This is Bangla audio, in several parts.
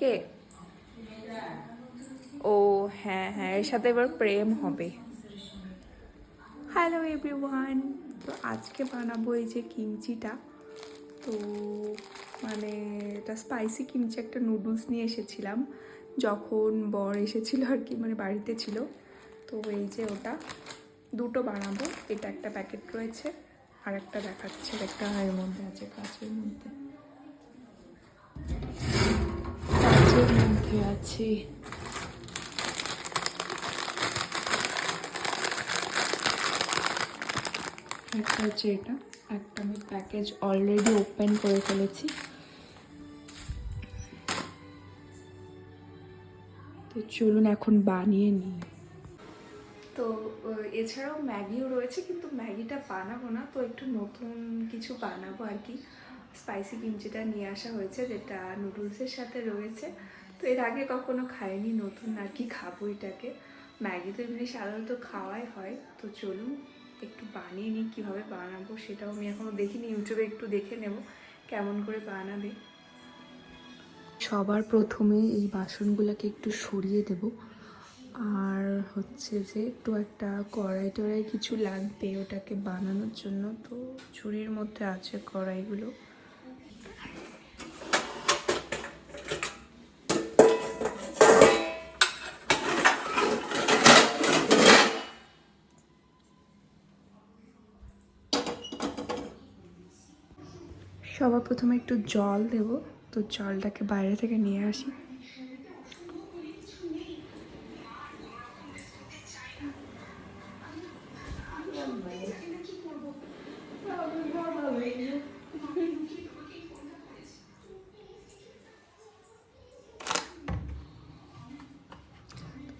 কে? ও হ্যাঁ হ্যাঁ এর সাথে এবার প্রেম হবে। হ্যালো এভরিওয়ান তো আজকে বানাবো এই যে কিমচিটা। তো মানে এটা স্পাইসি কিমচি একটা নুডলস নিয়ে এসেছিলাম। যখন বর এসেছিল আর কি মানে বাড়িতে ছিল। তো এই যে ওটা, দুটো বানাবো। এটা একটা প্যাকেট রয়েছে, আর একটা দেখাচ্ছে। একটা এর মধ্যে আছে, কাঁচের মধ্যে। মধ্যে আছে। একটা হচ্ছে এটা, একটা আমি প্যাকেজ অলরেডি ওপেন করে ফেলেছি। তো চলুন এখন বানিয়ে নিই। তো এছাড়াও ম্যাগিও রয়েছে, কিন্তু ম্যাগিটা বানাবো না, তো একটু নতুন কিছু বানাবো আর কি। স্পাইসি কিমচিটা নিয়ে আসা হয়েছে, যেটা নুডলসের সাথে রয়েছে। তো এর আগে কখনো খাইনি, নতুন আর কি খাব এটাকে। ম্যাগি তো এমনি সাধারণত খাওয়াই হয়। তো চলুন, একটু বানিয়ে নিই, কীভাবে বানাবো সেটাও আমি এখনও দেখিনি, ইউটিউবে একটু দেখে নেব কেমন করে বানাবে। সবার প্রথমে এই বাসনগুলোকে একটু সরিয়ে দেব। আর হচ্ছে যে একটু একটা কড়াই টড়াই কিছু লাগবে ওটাকে বানানোর জন্য। তো ঝুড়ির মধ্যে আছে কড়াইগুলো। সবার প্রথমে একটু জল দেব। তো জলটাকে বাইরে থেকে নিয়ে আসি।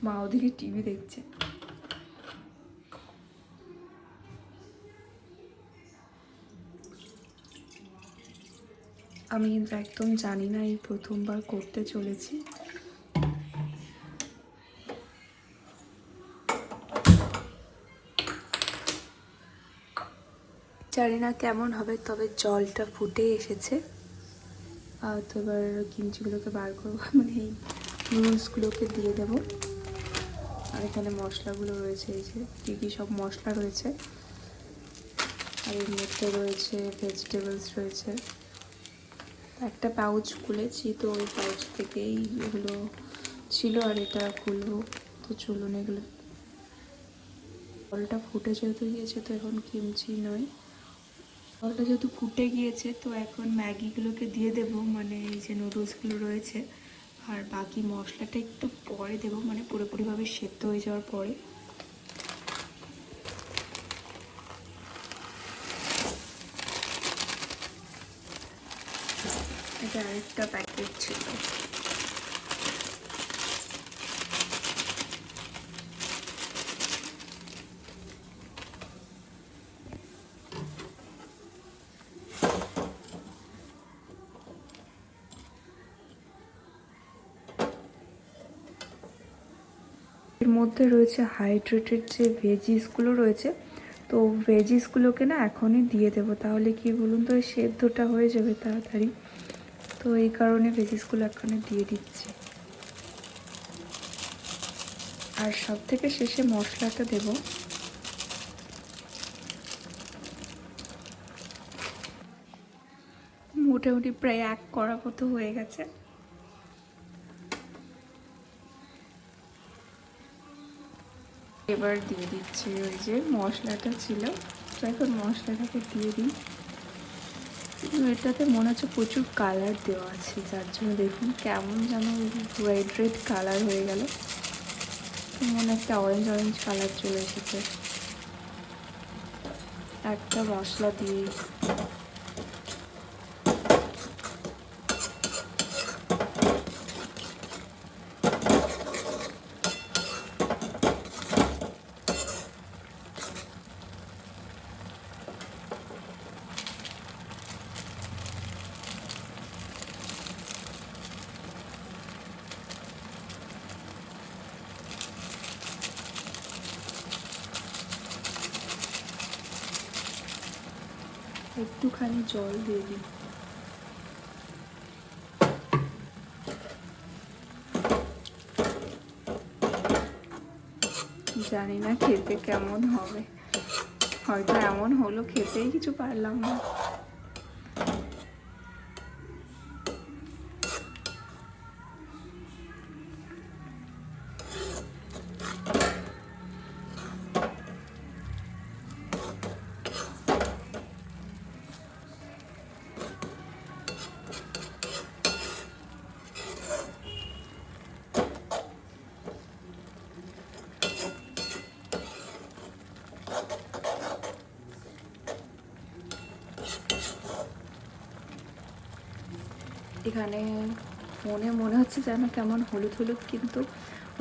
মা ওদিকে টিভি দেখছে। আমি কিন্তু একদম জানি না এই প্রথমবার করতে চলেছি। জানি না কেমন হবে, তবে জলটা ফুটে এসেছে। তো এবার কিমচিগুলোকে বার করব মানে এই নুডলসগুলোকে দিয়ে দেবো। আর এখানে মশলাগুলো রয়েছে, এই যে কী কী সব মশলা রয়েছে। আর এর মধ্যে রয়েছে ভেজিটেবলস রয়েছে। একটা পাউচ খুলেছি, তো ওই পাউচ থেকেই এগুলো ছিল আর এটা খুলবো। তো চলুন এগুলো। জলটা ফুটে যেহেতু গিয়েছে, তো এখন কিমচি নয়। জলটা যেহেতু ফুটে গিয়েছে, তো এখন ম্যাগিগুলোকে দিয়ে দেব মানে এই যে নুডলসগুলো রয়েছে। আর বাকি মশলাটা একটু পরে দেবো মানে পুরোপুরিভাবে সেদ্ধ হয়ে যাওয়ার পরে। এটা আরেকটা প্যাকেট ছিল। এর মধ্যে রয়েছে হাইড্রেটেড যে ভেজিসগুলো রয়েছে, তো ভেজিসগুলোকে না এখনই দিয়ে দেবো। তাহলে কি বলুন তো সেদ্ধটা হয়ে যাবে তাড়াতাড়ি। তো এই কারণে ভেজিসগুলো এখানে দিয়ে দিচ্ছি। আর সব থেকে শেষে মশলাটা দেব। মোটামুটি প্রায় এক করা মতো হয়ে গেছে। এবার দিয়ে দিচ্ছি ওই যে মশলাটা ছিল। তো এখন মশলাটাকে দিয়ে দিই। কিন্তু এটাতে মনে হচ্ছে প্রচুর কালার দেওয়া আছে, যার জন্য দেখুন কেমন যেন রেড রেড কালার হয়ে গেল। মনে একটা অরেঞ্জ অরেঞ্জ কালার চলে এসেছে। একটা মশলা দিয়ে একটুখানি জল দিয়ে দিই। জানি না খেতে কেমন হবে। হয়তো এমন হলো, খেতেই কিছু পারলাম না। এখানে মনে মনে হচ্ছে যেন কেমন হলুদ হলুদ, কিন্তু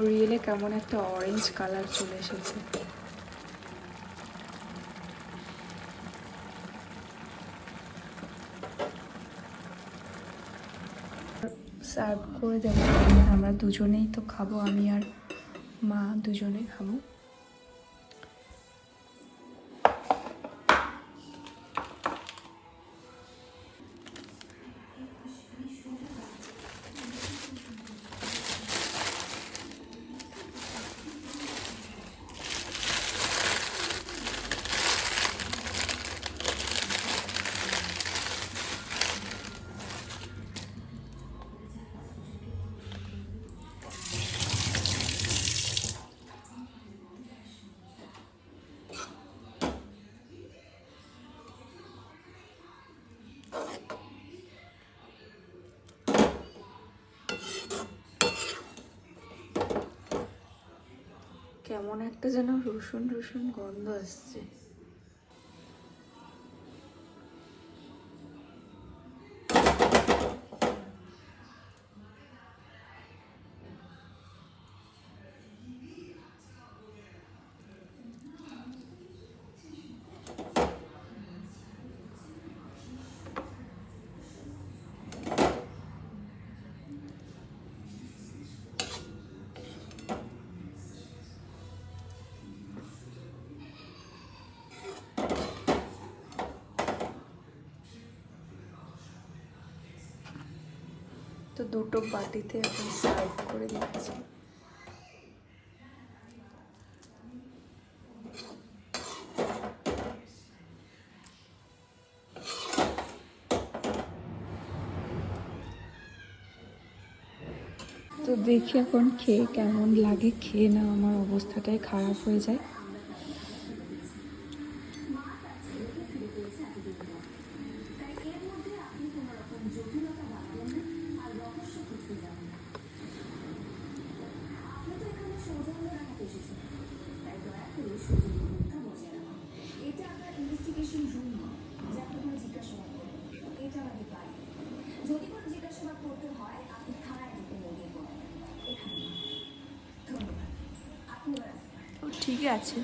রিয়েলে কেমন একটা অরেঞ্জ কালার চলে এসেছে। সার্ভ করে দেবো। আমরা দুজনেই তো খাব, আমি আর মা দুজনেই খাব। কেমন একটা যেন রসুন রসুন গন্ধ আসছে। দুটো বাটিতে এখন সার্ভ করে দিচ্ছি। তো দেখি এখন খেয়ে কেমন লাগে, খেয়ে না আমার অবস্থাটাই খারাপ হয়ে যায়। আছে।